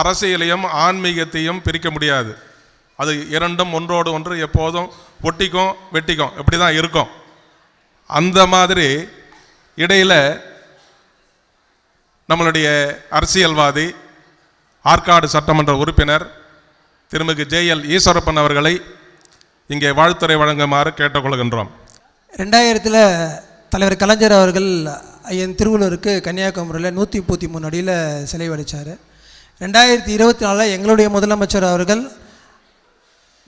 அரசியலையும் ஆன்மீகத்தையும் பிரிக்க முடியாது. அது இரண்டும் ஒன்றோடு ஒன்று எப்போதும் ஒட்டிக்கும் வெட்டிக்கும். இப்படி தான் இருக்கும். அந்த மாதிரி இடையில் நம்மளுடைய அரசியல்வாதி ஆற்காடு சட்டமன்ற உறுப்பினர் திருமிகு ஜேஎல் ஈஸ்வரப்பன் அவர்களை இங்கே வாழ்த்துறை வழங்குமாறு கேட்டுக்கொள்கின்றோம். ரெண்டாயிரத்தில் தலைவர் கலைஞர் அவர்கள் ஐயன் திருவள்ளூருக்கு கன்னியாகுமரியில் நூற்றி முப்பத்தி மூணு அடியில் சிலை வடித்தார் ரெண்டாயிரத்தி இருபத்தி நாலில் எங்களுடைய முதலமைச்சர் அவர்கள்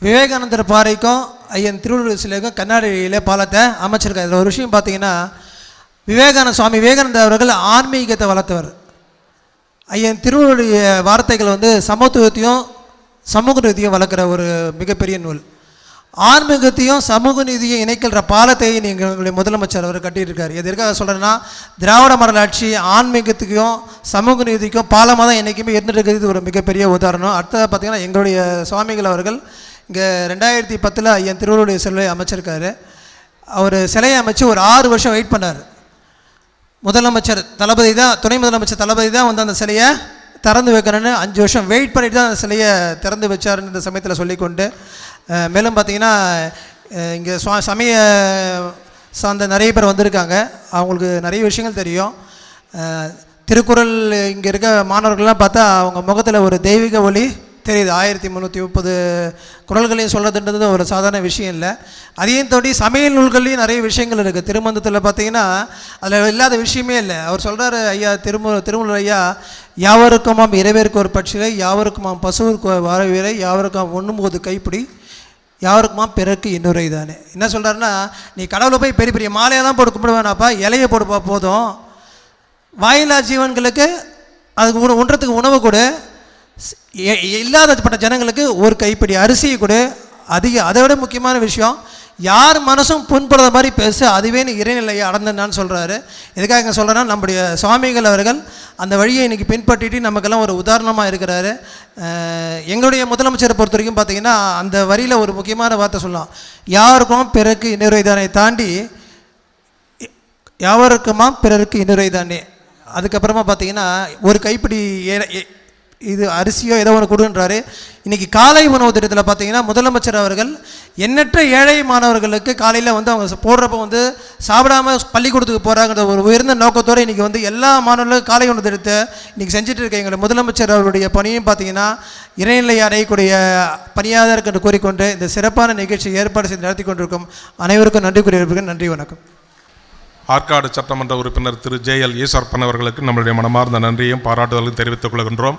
விவேகானந்தர் பாறைக்கும் ஐயன் திருவள்ளுவர் சிலைக்கும் கண்ணாடியிலே பாலத்தை அமைச்சிருக்காரு. இதில் ஒரு விஷயம் பார்த்தீங்கன்னா விவேகானந்த சுவாமி விவேகானந்தர் அவர்கள் ஆன்மீகத்தை வளர்த்தவர். ஐயன் திருவள்ளுடைய வார்த்தைகள் வந்து சமத்துவத்தையும் சமூக ரீதியும் வளர்க்குற ஒரு மிகப்பெரிய நூல். ஆன்மீகத்தையும் சமூக நீதியும் இணைக்கிற பாலத்தை நீங்கள் எங்களுடைய முதலமைச்சர் அவர் கட்டியிருக்கார். இது எதற்காக சொல்கிறேன்னா திராவிட மரலாட்சி ஆன்மீகத்துக்கும் சமூக நீதிக்கும் பாலமாக தான் என்றைக்குமே இருந்துட்டு இருக்கிறது ஒரு மிகப்பெரிய உதாரணம். அடுத்தது பார்த்திங்கன்னா எங்களுடைய சுவாமிகள் அவர்கள் இங்கே ரெண்டாயிரத்தி பத்தில் ஐயன் திருவள்ளுடைய சிலை அமைச்சிருக்காரு. அவர் சிலையை அமைச்சு ஒரு ஆறு வருஷம் வெயிட் பண்ணார். முதலமைச்சர் தளபதி தான் துணை முதலமைச்சர் தளபதி தான் வந்து அந்த சிலையை திறந்து வைக்கணும்னு அஞ்சு வருஷம் வெயிட் பண்ணிட்டு தான் அந்த சிலையை திறந்து வச்சாருன்னு இந்த சமயத்தில் சொல்லிக்கொண்டு மேலும் பார்த்தீங்கன்னா இங்கே சுவா சமய சார்ந்த நிறைய பேர் வந்திருக்காங்க. அவங்களுக்கு நிறைய விஷயங்கள் தெரியும். திருக்குறள் இங்கே இருக்க மாணவர்கள்லாம் பார்த்தா அவங்க முகத்தில் ஒரு தெய்வீக ஒளி தெரியுது. ஆயிரத்தி முந்நூற்றி முப்பது குரல்களையும் சொல்கிறதுன்றது ஒரு சாதாரண விஷயம் இல்லை. அதையும் தோண்டி சமையல் நூல்கள்லையும் நிறைய விஷயங்கள் இருக்குது திருமந்தத்தில் பார்த்தீங்கன்னா அதில் இல்லாத விஷயமே இல்லை. அவர் சொல்கிறார் ஐயா திருமு திருமூலர் ஐயா யாவருக்குமாம் இரவேற்கு ஒரு பட்சிலை யாவருக்குமாம் பசுவிற்கு வரவில்லை யாவருக்கும் ஒன்றும் போது கைப்பிடி யாருக்குமா? பிறருக்கு இன்னொரு தானே என்ன சொல்கிறாருன்னா நீ கடவுளை போய் பெரிய பெரிய மாலையாக தான் போட்டு கும்பிடுவேனாப்பா இலையை போடுப்பா போதும். வாயிலா ஜீவன்களுக்கு அதுக்கு உண உண்றதுக்கு உணவு கொடு. இல்லாதப்பட்ட ஜனங்களுக்கு ஒரு கைப்பிடி அரிசியை கொடு. அதிக அதை விட முக்கியமான விஷயம் யார் மனசும் புண்படுற மாதிரி பேசு அதுவே நீ இறைநிலையை அடந்தனான்னு சொல்கிறாரு எதுக்காக இங்கே சொல்கிறேன்னா நம்முடைய சுவாமிகள் அவர்கள் அந்த வழியை இன்றைக்கி பின்பற்றிட்டு நமக்கெல்லாம் ஒரு உதாரணமாக இருக்கிறாரு. எங்களுடைய முதலமைச்சரை பொறுத்த வரைக்கும் பார்த்தீங்கன்னா அந்த வரியில் ஒரு முக்கியமான வார்த்தை சொல்லலாம். யாருக்கும் பிறருக்கு இன்னொரு தாண்டி யாவருக்குமா பிறருக்கு இன்னொரு தானே அதுக்கப்புறமா பார்த்தீங்கன்னா ஒரு கைப்பிடி ஏ- ஏ- இது அரிசியோ ஏதோ ஒன்று கொடுன்றாரு. இன்றைக்கி காலை உணவு திட்டத்தில் பார்த்தீங்கன்னா முதலமைச்சர் அவர்கள் எண்ணற்ற ஏழை மாணவர்களுக்கு காலையில் வந்து அவங்க போடுறப்ப வந்து சாப்பிடாம பள்ளிக்கூடத்துக்கு போகிறாங்கிற ஒரு உயர்ந்த நோக்கத்தோடு இன்றைக்கி வந்து எல்லா மாணவர்களுக்கும் காலை உணவு திட்டத்தை இன்றைக்கி செஞ்சுட்டு இருக்க எங்களை முதலமைச்சர் அவருடைய பணியும் பார்த்தீங்கன்னா இறைநிலை அடையக்கூடிய பணியாக இருக்கின்ற என்று கூறிக்கொண்டு இந்த சிறப்பான நிகழ்ச்சியை ஏற்பாடு செய்து நடத்தி கொண்டிருக்கும் அனைவருக்கும் நன்றி கூறியிருப்பது நன்றி வணக்கம். ஆற்காடு சட்டமன்ற உறுப்பினர் திரு ஜேஎல் ஈஸ்வரப்பன் அவர்களுக்கு நம்மளுடைய மனமார்ந்த நன்றியும் பாராட்டுதலும் தெரிவித்துக் கொள்கின்றோம்.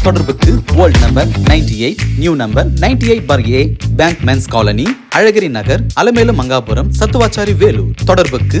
தொடர்புக்கு world number 98 eight new number 98 eight four A bank men's colony Alagiri Nagar Alamelu Mangapuram Sathuvachari Vellore தொடர்புக்கு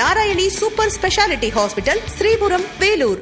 Narayani super speciality hospital Sripuram Vellore.